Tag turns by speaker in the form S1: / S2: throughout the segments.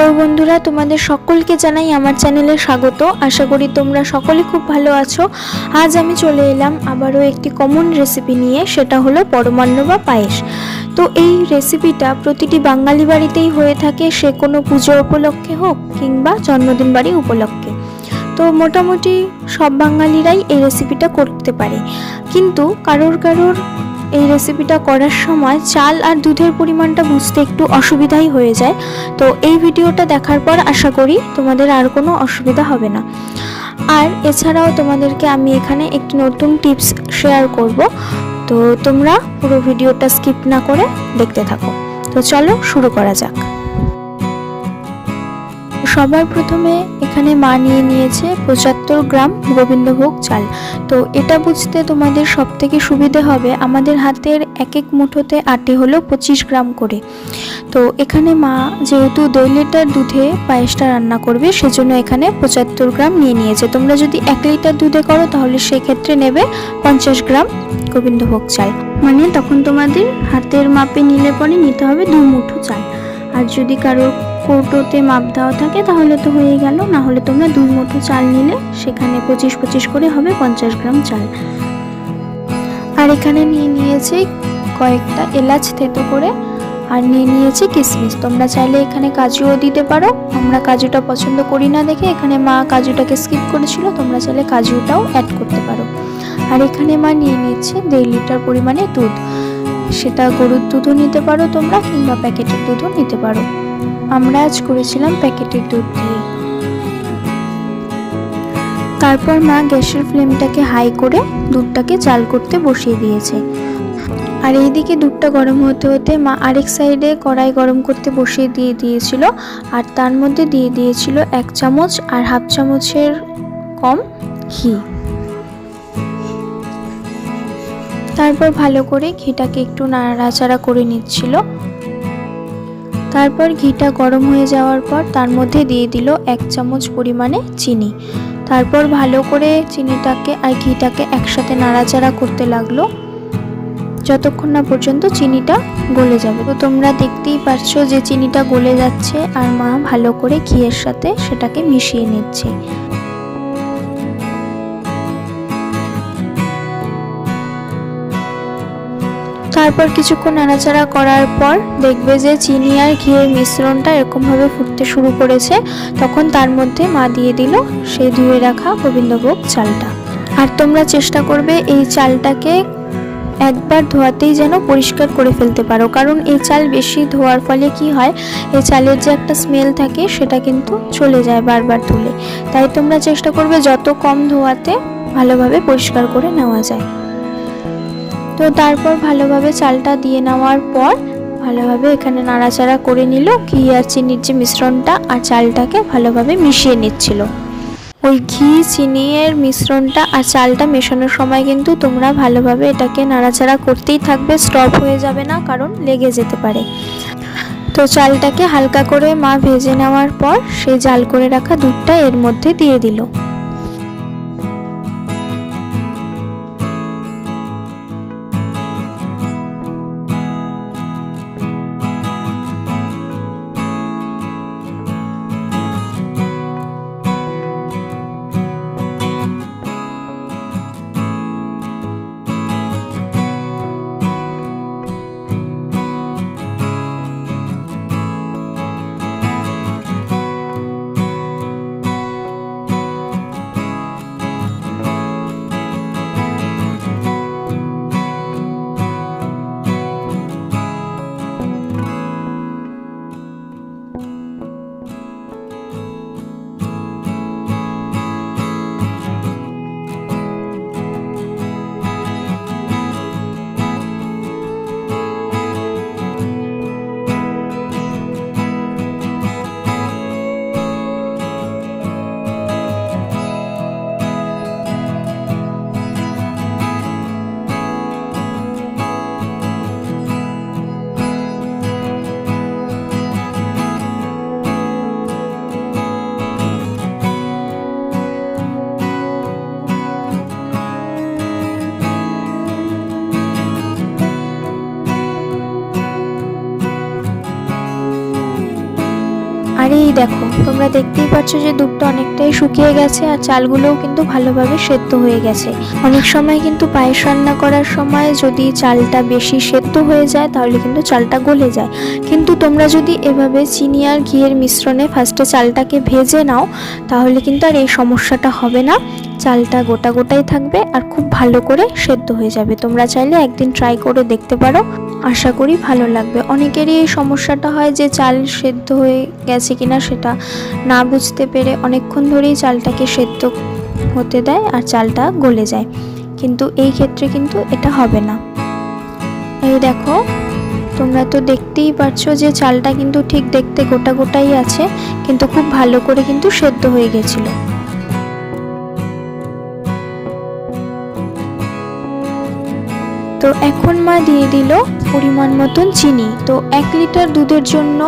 S1: Hello বন্ধুরা, তোমাদের সকলকে জানাই আমার চ্যানেলে স্বাগত। আশা করি তোমরা সকলে খুব ভালো আছো। আজ আমি চলে এলাম আবারও একটি কমন রেসিপি নিয়ে, সেটা হলো পরমান্ন বা পায়েস। তো এই রেসিপিটা প্রতিটি বাঙালি বাড়িতেই হয়ে থাকে, সে কোনো পুজো উপলক্ষে হোক কিংবা জন্মদিন বাড়ি উপলক্ষে। তো মোটামুটি সব বাঙালিরাই এই রেসিপিটা করতে পারে। কিন্তু কারোর কারোর এই রেসিপিটা করার সময় চাল আর দুধের পরিমাণটা বুঝতে একটু অসুবিধাই হয়ে যায়। তো এই ভিডিওটা দেখার পর আশা করি তোমাদের আর কোনো অসুবিধা হবে না। আর এছাড়াও তোমাদেরকে আমি এখানে একটি নতুন টিপস শেয়ার করব। তো তোমরা পুরো ভিডিওটা স্কিপ না করে দেখতে থাকো। তো চলো শুরু করা যাক। সবার প্রথমে এখানে মা নিয়ে নিয়েছে পঁচাত্তর গ্রাম গোবিন্দভোগ চাল। তো এটা বুঝতে তোমাদের সব থেকে সুবিধে হবে, আমাদের হাতের এক এক মুঠোতে আটে হলো পঁচিশ গ্রাম করে। তো এখানে মা যেহেতু দুই লিটার দুধে পায়েসটা রান্না করবে, সেজন্য এখানে পঁচাত্তর গ্রাম নিয়ে নিয়েছে। তোমরা যদি এক লিটার দুধে করো, তাহলে সেক্ষেত্রে নেবে পঞ্চাশ গ্রাম গোবিন্দভোগ চাল। মানে তখন তোমাদের হাতের মাপে নিলে পরে নিতে হবে দু মুঠো চাল। আর যদি কারোর কৌটোতে মাপ দেওয়া থাকে, তাহলে তো হয়ে গেল। না হলে তোমরা দুই মুঠো চাল নিলে, সেখানে পঁচিশ পঁচিশ করে হবে পঞ্চাশ গ্রাম চাল। আর এখানে নিয়ে নিয়েছে কয়েকটা এলাচ থেতো করে, আর নিয়ে নিয়েছি কিশমিশ তোমরা চাইলে এখানে কাজুও দিতে পারো। আমরা কাজুটা পছন্দ করি না দেখে এখানে মা কাজুটাকে স্কিপ করেছিল, তোমরা চাইলে কাজুটাও অ্যাড করতে পারো। আর এখানে মা নিয়ে নিচ্ছে দেড় লিটার পরিমাণে দুধ। সেটা গরুর দুধও নিতে পারো তোমরা, কিংবা প্যাকেটের দুধও নিতে পারো। আমরা আজ করেছিলাম প্যাকেটের দুধ দিয়ে। তারপর মা গ্যাসের ফ্লেমটাকে হাই করে দুধটাকে চাল করতে বসিয়ে দিয়েছে। আর এইদিকে দুধটা গরম হতে হতে মা আরেক সাইডে কড়াই গরম করতে বসিয়ে দিয়ে দিয়েছিল আর তার মধ্যে দিয়ে দিয়েছিল এক চামচ আর হাফ চামচের কম ঘি। তারপর ভালো করে ঘিটাকে একটু নাড়াচাড়া করে নিচ্ছিল। তারপর ঘিটা গরম হয়ে যাওয়ার পর তার মধ্যে দিয়ে দিল এক চামচ পরিমাণে চিনি। তারপর ভালো করে চিনিটাকে আর ঘিটাকে একসাথে নাড়াচাড়া করতে লাগল। যতক্ষণ না পর্যন্ত চিনিটা গলে যাবে। তো তোমরা দেখতেই পারছ যে চিনিটা গলে যাচ্ছে আর মা ভালো করে ঘিয়ের সাথে সেটাকে মিশিয়ে নিচ্ছে। তারপর কিছুক্ষণ নাড়াচাড়া করার পর দেখবে যে চিনি আর ঘিয়ের মিশ্রণটা এরকমভাবে ফুটতে শুরু করেছে। তখন তার মধ্যে মা দিয়ে দিল সেই ধুয়ে রাখা গোবিন্দভোগ চালটা। আর তোমরা চেষ্টা করবে এই চালটাকে একবার ধোয়াতেই যেন পরিষ্কার করে ফেলতে পারো। কারণ এই চাল বেশি ধোয়ার ফলে কি হয় এই চালের যে একটা স্মেল থাকে সেটা কিন্তু চলে যায় বারবার ধুলে। তাই তোমরা চেষ্টা করবে যত কম ধোয়াতে ভালোভাবে পরিষ্কার করে নেওয়া যায়। তো তারপর ভালোভাবে চালটা দিয়ে নেওয়ার পর ভালোভাবে এখানে নাড়াচাড়া করে নিল, ঘি আর চিনির যে মিশ্রণটা আর চালটাকে ভালোভাবে মিশিয়ে নিচ্ছিল। ওই ঘি চিনির মিশ্রণটা আর চালটা মেশানোর সময় কিন্তু তোমরা ভালোভাবে এটাকে নাড়াচাড়া করতেই থাকবে স্টপ হয়ে যাবে না, কারণ লেগে যেতে পারে। তো চালটাকে হালকা করে মা ভেজে নেওয়ার পর সেই জাল করে রাখা দুধটা এর মধ্যে দিয়ে দিল। দেখো, তোমরা দেখতেই পাচ্ছ যে দুধটা অনেকটাই শুকিয়ে গেছে আর চালগুলোও কিন্তু ভালোভাবে সেদ্ধ হয়ে গেছে। অনেক সময় কিন্তু পায়েস রান্না করার সময় যদি চালটা বেশি সেদ্ধ হয়ে যায়, তাহলে কিন্তু চালটা গলে যায়। কিন্তু তোমরা যদি এভাবে চিনি আর ঘিয়ের মিশ্রণে ফার্স্টে চালটাকে ভেজে নাও, তাহলে কিন্তু আর এই সমস্যাটা হবে না। চালটা গোটা গোটাই থাকবে আর খুব ভালো করে সেদ্ধ হয়ে যাবে। তোমরা চাইলে একদিন ট্রাই করে দেখতে পারো। আশা করি ভালো লাগবে। অনেকেরই এই সমস্যাটা হয় যে চাল সেদ্ধ হয়ে গেছে কিনা সেটা না বুঝতে পেরে অনেকক্ষণ ধরেই চালটাকে সেদ্ধ হতে দেয় আর চালটা গলে যায়। কিন্তু এই ক্ষেত্রে কিন্তু এটা হবে না। এই দেখো, তোমরা তো দেখতেই পাচ্ছ যে চালটা কিন্তু ঠিক দেখতে গোটা গোটাই আছে, কিন্তু খুব ভালো করে কিন্তু সেদ্ধ হয়ে গেছিল। তো এখন মা দিয়ে দিল পরিমাণ মতন চিনি। তো এক লিটার দুধের জন্য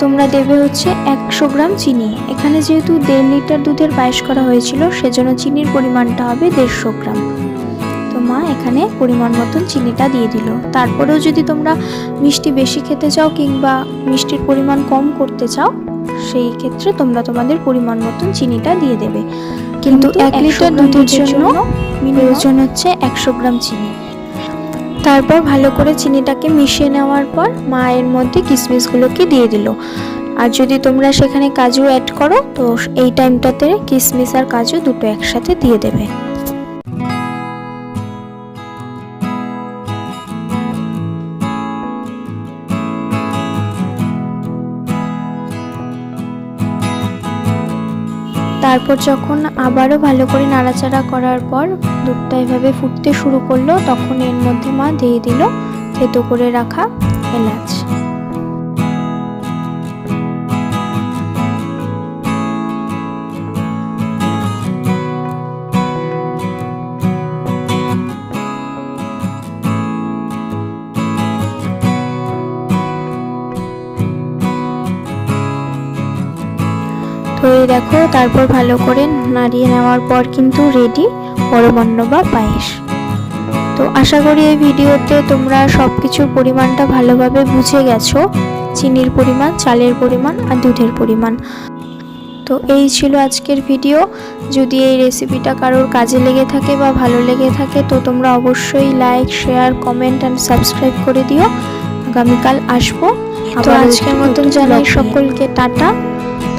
S1: তোমরা দেবে হচ্ছে একশো গ্রাম চিনি। এখানে যেহেতু দেড় লিটার দুধের পায়েস করা হয়েছিল সেজন্য চিনির পরিমাণটা হবে দেড়শো গ্রাম। তো মা এখানে পরিমাণ মতন চিনিটা দিয়ে দিল। তারপরেও যদি তোমরা মিষ্টি বেশি খেতে চাও কিংবা মিষ্টির পরিমাণ কম করতে চাও সেই ক্ষেত্রে তোমরা তোমাদের পরিমাণ মতন চিনিটা দিয়ে দেবে। কিন্তু এক লিটার দুধের জন্য প্রয়োজন হচ্ছে একশো গ্রাম চিনি। তারপর ভালো করে চিনিটাকে মিশিয়ে নেওয়ার পর মায়ের মধ্যে কিশমিশগুলোকে দিয়ে দিল। আর যদি তোমরা সেখানে কাজু অ্যাড করো, তো এই টাইমটাতে কিশমিশ আর কাজু দুটো একসাথে দিয়ে দেবে। তারপর যখন আবারও ভালো করে নাড়াচাড়া করার পর দুধটা এভাবে ফুটতে শুরু করল, তখন এর মধ্যে মা দিয়ে দিল থেতো করে রাখা এলাচ। তো এই দেখো তারপর ভালো করে নাড়িয়ে নেওয়ার পর কিন্তু রেডি পরমান্ন বা পায়েস। তো আশা করি এই ভিডিওতে তোমরা সব কিছুর পরিমাণটা ভালোভাবে বুঝে গেছো। চিনির পরিমাণ চালের পরিমাণ আর দুধের পরিমাণ। তো এই ছিল আজকের ভিডিও। যদি এই রেসিপিটা কারোর কাজে লেগে থাকে বা ভালো লেগে থাকে তো তোমরা অবশ্যই like share comment and subscribe করে দিও। আগামীকাল আসব। তো আজকের মতন জানাই সকলকে টাটা।